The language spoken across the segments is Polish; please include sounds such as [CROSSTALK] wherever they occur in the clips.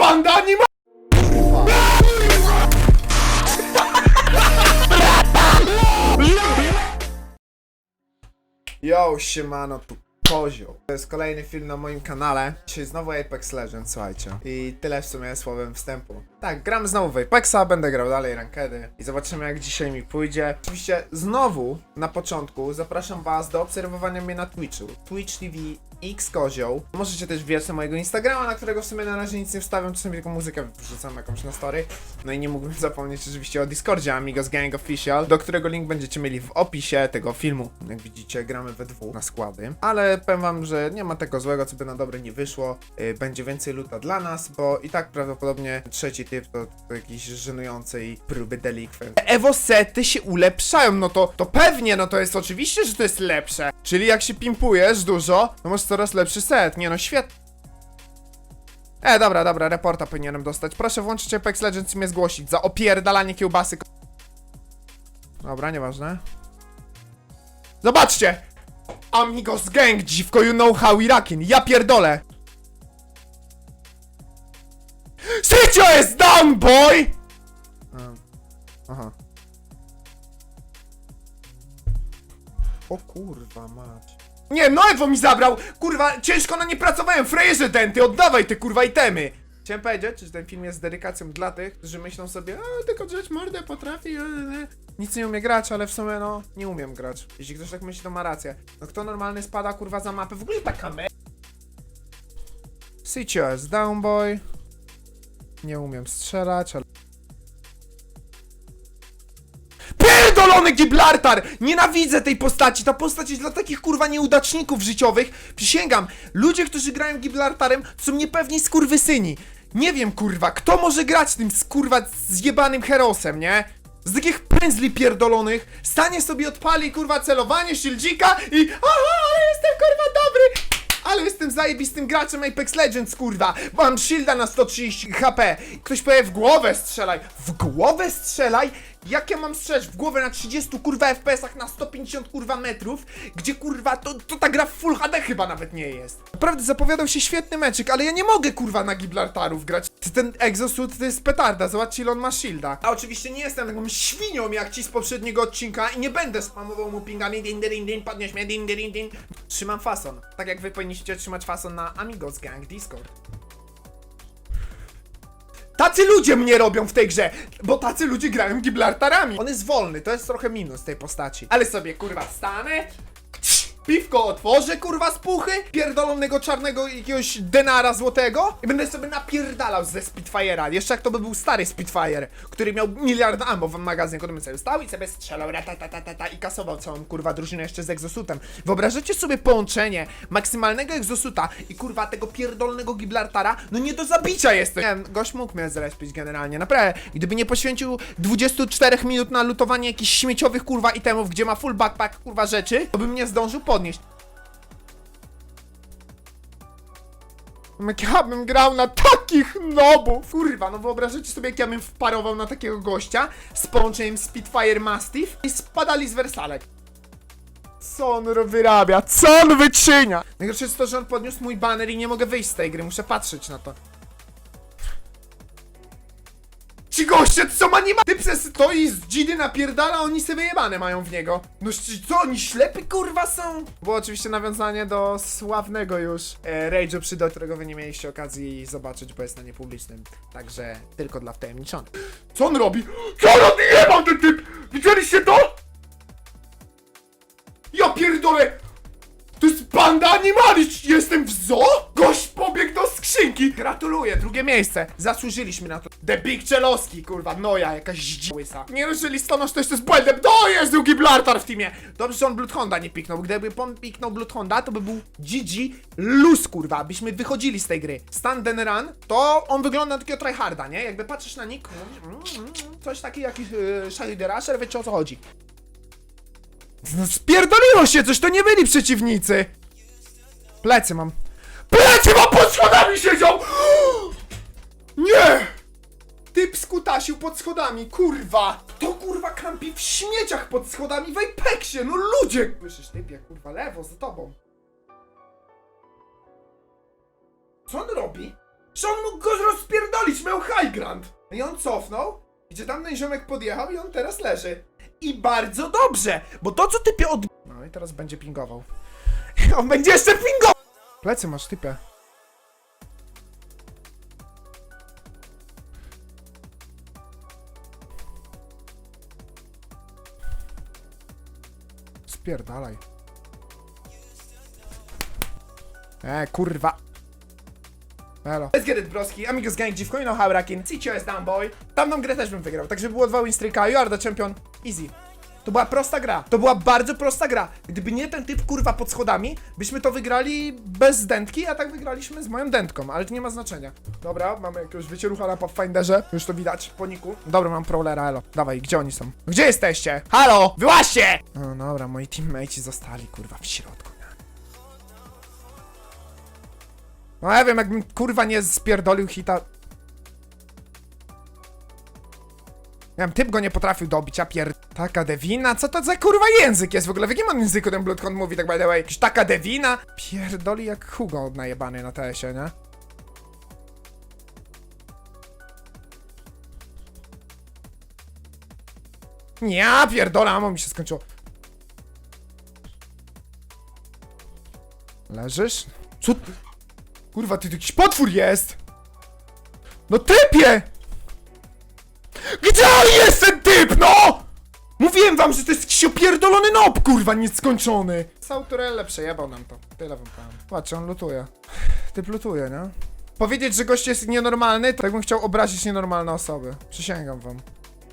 banda anima... Yo, siemano, tu Kozioł. To jest kolejny film na moim kanale. Dzisiaj znowu Apex Legends, słuchajcie. I tyle w sumie słowem wstępu. Tak, gram znowu w Apexa, będę grał dalej rankedy i zobaczymy jak dzisiaj mi pójdzie. Oczywiście znowu, na początku, zapraszam was do obserwowania mnie na Twitchu. Twitch TV X Kozioł. Możecie też wbijać na mojego Instagrama, na którego w sumie na razie nic nie wstawiam, czasami tylko muzykę wrzucam jakąś na story. No i nie mógłbym [LAUGHS] zapomnieć oczywiście o Discordzie Amigos Gang Official, do którego link będziecie mieli w opisie tego filmu. Jak widzicie, gramy we dwóch na składy. Ale powiem wam, że nie ma tego złego, co by na dobre nie wyszło. Yy, Będzie więcej luta dla nas, bo i tak prawdopodobnie trzeci typ to, to jakiś żenującej próby delikwent. Evo sety się ulepszają, no to, to pewnie, no to jest oczywiście, że to jest lepsze. Czyli jak się pimpujesz dużo, to masz coraz lepszy set. Nie no, świetnie. E, dobra, dobra, reporta powinienem dostać. Proszę włączyć Apex Legends i mnie zgłosić za opierdalanie kiełbasy. Dobra, nieważne. Zobaczcie! Amigos Gang, dziwko, you know how Irakin. Ja pierdolę. Sycio jest down, boy! Aha. O kurwa mać. Nie, no Ewo mi zabrał! Kurwa, ciężko na nie pracowałem, frejerze denty, oddawaj te kurwa itemy! Chciałem powiedzieć, że ten film jest dedykacją dla tych, którzy myślą sobie, a tylko drzeć mordę potrafi, e, e. nic nie umie grać, ale w sumie no, nie umiem grać. Jeśli ktoś tak myśli, to ma rację. No kto normalny spada kurwa za mapę? W ogóle ta kamera... Jest down boy. Nie umiem strzelać, ale... Gibraltar! Nienawidzę tej postaci! Ta postać jest dla takich kurwa nieudaczników życiowych. Przysięgam, ludzie, którzy grają Gibraltarem, są niepewni skurwysyni. Nie wiem kurwa, kto może grać tym skurwa zjebanym herosem, nie? Z takich pędzli pierdolonych stanie sobie odpali kurwa celowanie sildzika i aha, ale jestem kurwa dobry! Ale jestem zajebistym graczem Apex Legends, kurwa! Mam shielda na 130 HP! Ktoś powie w głowę strzelaj! W głowę strzelaj? Jak ja mam strzelać w głowę na 30 kurwa FPS-ach na 150 kurwa metrów? Gdzie kurwa to, to ta gra w Full HD chyba nawet nie jest. Naprawdę zapowiadał się świetny meczyk, ale ja nie mogę kurwa na Gibraltarów grać. Ten exosuit to jest petarda, zobaczcie ile on ma shielda. A oczywiście nie jestem taką świnią jak ci z poprzedniego odcinka i nie będę spamował mu pingami din din din, podnieś mnie din din din. Trzymam fason, tak jak wy powinniście trzymać fason na Amigos Gang Discord. Tacy ludzie mnie robią w tej grze, bo tacy ludzie grają Gibraltarami. On jest wolny, to jest trochę minus tej postaci. Ale sobie kurwa stanę, piwko otworzę kurwa z puchy, pierdolonego czarnego jakiegoś denara złotego i będę sobie napierdalał ze Spitfire'a. Jeszcze jak to by był stary Spitfire, który miał miliard ammo w magazynie, który bym sobie stał i sobie strzelał ratatatatata i kasował całą kurwa drużynę jeszcze z egzosutem. Wyobrażacie sobie połączenie maksymalnego egzosuta i kurwa tego pierdolnego Gibraltara? No nie do zabicia jest to. Nie gość mógł mnie zrespić generalnie, naprawdę. Gdyby nie poświęcił 24 minut na lutowanie jakichś śmieciowych kurwa itemów, gdzie ma full backpack kurwa rzeczy, to bym nie zdążył podnieść. Jak ja bym grał na takich nobów! Kurwa, no wyobrażacie sobie, jak ja bym wparował na takiego gościa z połączeniem Spitfire Mastiff i spadali z wersalek. Co on wyrabia? Co on wyczynia? Najgorsze jest to, że on podniósł mój baner i nie mogę wyjść z tej gry, muszę patrzeć na to. Ci goście to są anima... Ty przez to i z dzidy napierdala, oni sobie wyjebane mają w niego. No co, oni ślepy kurwa są? Było oczywiście nawiązanie do sławnego już e, Rage'u przy do którego wy nie mieliście okazji zobaczyć, bo jest na niepublicznym. Także tylko dla wtajemniczonych. Co on robi? Co on robi? Jebał ten typ! Widzieliście to? Ja pierdolę! To jest banda animalic! Jestem w zoo? Gość pobiegł skrzynki! Gratuluję, drugie miejsce. Zasłużyliśmy na to. The Big Czeloski, kurwa, noja, jakaś zdziłysa. Nie ruszyli stonoż to jeszcze z błędem. To jest drugi Blartar w teamie. Dobrze, że on Bloodhonda nie piknął. Gdyby on piknął Bloodhonda, to by był GG luz, kurwa, byśmy wychodzili z tej gry. Stand and run, to on wygląda na takiego tryharda, nie? Jakby patrzysz na nick, mm, mm, coś taki jak yy, Shady Rusher, wiecie o co chodzi. No spierdoliło się coś, to nie byli przeciwnicy! Plecy mam. Mam pod schodami siedział! Nie! Typ skutasił pod schodami, kurwa! To kurwa kampi w śmieciach pod schodami w Apexie, no ludzie! Słyszysz typie, kurwa, lewo, za tobą. Co on robi? że on mógł go rozpierdolić, miał high ground. I on cofnął, gdzie tamten ziomek podjechał i on teraz leży. I bardzo dobrze, bo to co typie od... No i teraz będzie pingował. [LAUGHS] On będzie jeszcze pingował! Plecy masz, typie. Spierdalaj. E, kurwa. Let's get it, broski. Amigos gang, dziwko, you know how racking. CTO jest down, boy. Tamtą grę też bym wygrał, także było dwa win streaka. You are the champion. Easy. To była prosta gra. To była bardzo prosta gra. Gdyby nie ten typ kurwa pod schodami, byśmy to wygrali bez dętki, a tak wygraliśmy z moją dętką, ale to nie ma znaczenia. Dobra, mamy jakiegoś wycierucha na Pathfinderze, już to widać po niku. Dobra, mam prowlera, elo. Dawaj, gdzie oni są? Gdzie jesteście? Halo! Wyłaście! No dobra, moi teammateci zostali kurwa w środku. No ja wiem, jakbym kurwa nie spierdolił hita. Ja typ go nie potrafił dobić, a pier... Taka dewina? Co to za kurwa język jest w ogóle? W jakim on języku ten Bloodhound mówi tak by the way? Jakiś taka dewina? Pierdoli jak Hugo najebany na TS-ie, nie? Ja pierdolę, amo mi się skończyło. Leżysz? Co? Kurwa, ty tu jakiś potwór jest! No typie! Gdzie jest ten typ, no? Mówiłem wam, że to jest jakiś opierdolony nob, kurwa, nieskończony. Sautorelle przejebał nam to. Tyle wam powiem. Patrzcie, on lutuje. Typ lutuje, nie? Powiedzieć, że gość jest nienormalny, to jakbym chciał obrazić nienormalne osoby. Przysięgam wam.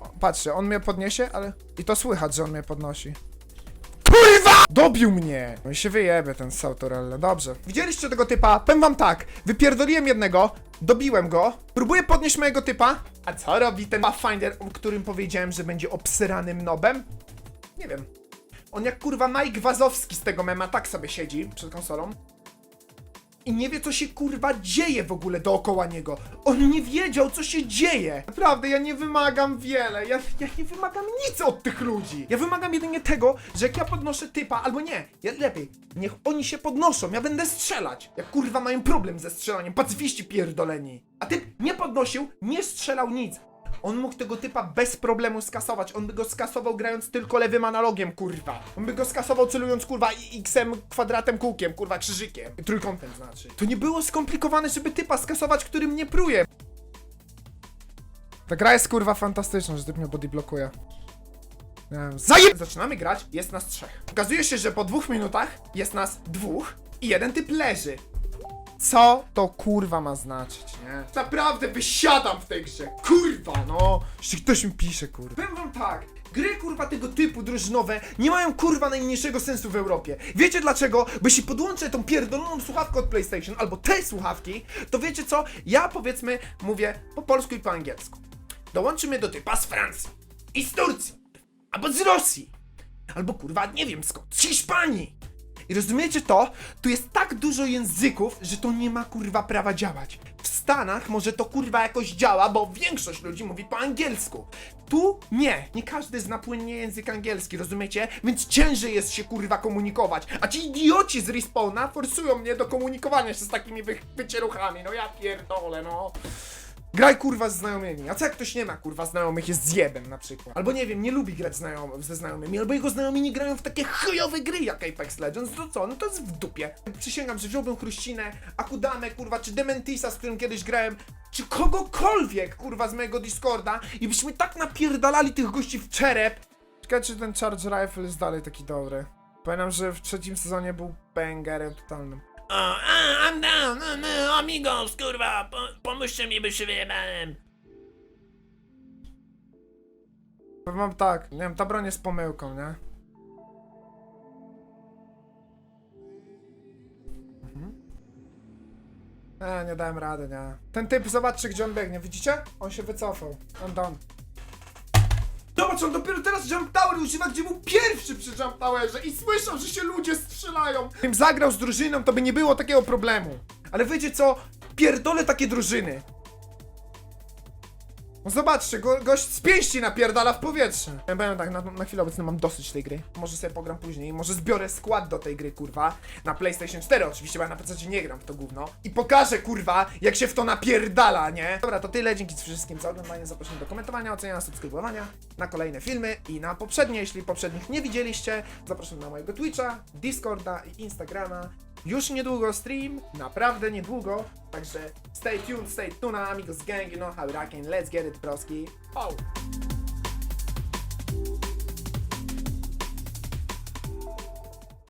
O, Patrzcie, on mnie podniesie, ale... I to słychać, że on mnie podnosi. Dobił mnie! No i się wyjebie ten Sautorelle, dobrze. Widzieliście tego typa? Powiem wam tak, wypierdoliłem jednego, dobiłem go, próbuję podnieść mojego typa, a co robi ten Pathfinder, o którym powiedziałem, że będzie obsyranym nobem? Nie wiem. On jak kurwa Mike Wazowski z tego mema tak sobie siedzi przed konsolą i nie wie, co się kurwa dzieje w ogóle dookoła niego. On nie wiedział, co się dzieje. Naprawdę, ja nie wymagam wiele. Ja, ja nie wymagam nic od tych ludzi. Ja wymagam jedynie tego, że jak ja podnoszę typa, albo nie, ja lepiej, niech oni się podnoszą, ja będę strzelać. Jak kurwa mają problem ze strzelaniem, pacyfiści pierdoleni. A typ nie podnosił, nie strzelał nic. On mógł tego typa bez problemu skasować. On by go skasował grając tylko lewym analogiem, kurwa. On by go skasował celując, kurwa, X-em, kwadratem, kółkiem, kurwa, krzyżykiem. Trójkątem znaczy. To nie było skomplikowane, żeby typa skasować, który mnie pruje. Ta gra jest, kurwa, fantastyczna, że typ mnie bodyblokuje. Zajeb... Zaczynamy grać, jest nas trzech. Okazuje się, że po dwóch minutach jest nas dwóch i jeden typ leży. Co to kurwa ma znaczyć, nie? Naprawdę wysiadam w tej grze. Kurwa, no. Jeszcze ktoś mi pisze, kurwa. Powiem wam tak. Gry kurwa tego typu drużynowe nie mają kurwa najmniejszego sensu w Europie. Wiecie dlaczego? Bo jeśli podłączę tą pierdoloną słuchawkę od PlayStation albo te słuchawki, to wiecie co? Ja powiedzmy mówię po polsku i po angielsku. Dołączymy do typa z Francji i z Turcji albo z Rosji albo kurwa nie wiem skąd, z Hiszpanii. I rozumiecie to? Tu jest tak dużo języków, że to nie ma kurwa prawa działać. W Stanach może to kurwa jakoś działa, bo większość ludzi mówi po angielsku. Tu nie, nie każdy zna płynnie język angielski, rozumiecie? Więc ciężej jest się kurwa komunikować. A ci idioci z respawna forsują mnie do komunikowania się z takimi wy wycieruchami. No ja pierdolę, no. Graj kurwa z znajomymi. A co jak ktoś nie ma kurwa znajomych, jest zjebem na przykład. Albo nie wiem, nie lubi grać znajom ze znajomymi, albo jego znajomi nie grają w takie chujowe gry jak Apex Legends, to co? No to jest w dupie. Przysięgam, że wziąłbym Chruścinę, Akudamę, kurwa, czy Dementisa, z którym kiedyś grałem, czy kogokolwiek, kurwa, z mojego Discorda i byśmy tak napierdalali tych gości w czerep. Ciekawe, czy ten Charge Rifle jest dalej taki dobry. Pamiętam, że w trzecim sezonie był bangerem totalnym. O, a, I'm down, no, no, amigos, kurwa, po, pomóżcie mi, by się wyjebałem. Powiem wam tak, nie wiem, ta broń jest pomyłką, nie? Mhm. E, nie dałem rady, nie. Ten typ, zobaczcie gdzie on biegnie, widzicie? On się wycofał. On down. Dopiero teraz Jump Tower używa, gdzie był pierwszy przy Jump Towerze i słyszał, że się ludzie strzelają. Gdybym zagrał z drużyną, to by nie było takiego problemu. Ale wiecie co? Pierdolę takie drużyny. No zobaczcie, go, gość z pięści napierdala w powietrze. Ja powiem tak, na, na chwilę obecną mam dosyć tej gry. Może sobie pogram później, może zbiorę skład do tej gry, kurwa. Na PlayStation 4 oczywiście, bo ja na PC nie gram w to gówno. I pokażę, kurwa, jak się w to napierdala, nie? Dobra, to tyle, dzięki wszystkim za oglądanie, zapraszam do komentowania, oceniania, subskrybowania, na kolejne filmy i na poprzednie, jeśli poprzednich nie widzieliście, zapraszam na mojego Twitcha, Discorda i Instagrama. Już niedługo stream, naprawdę niedługo, także stay tuned, stay tuned, amigos gang, you know how it rocking, let's get it, broski. Oh.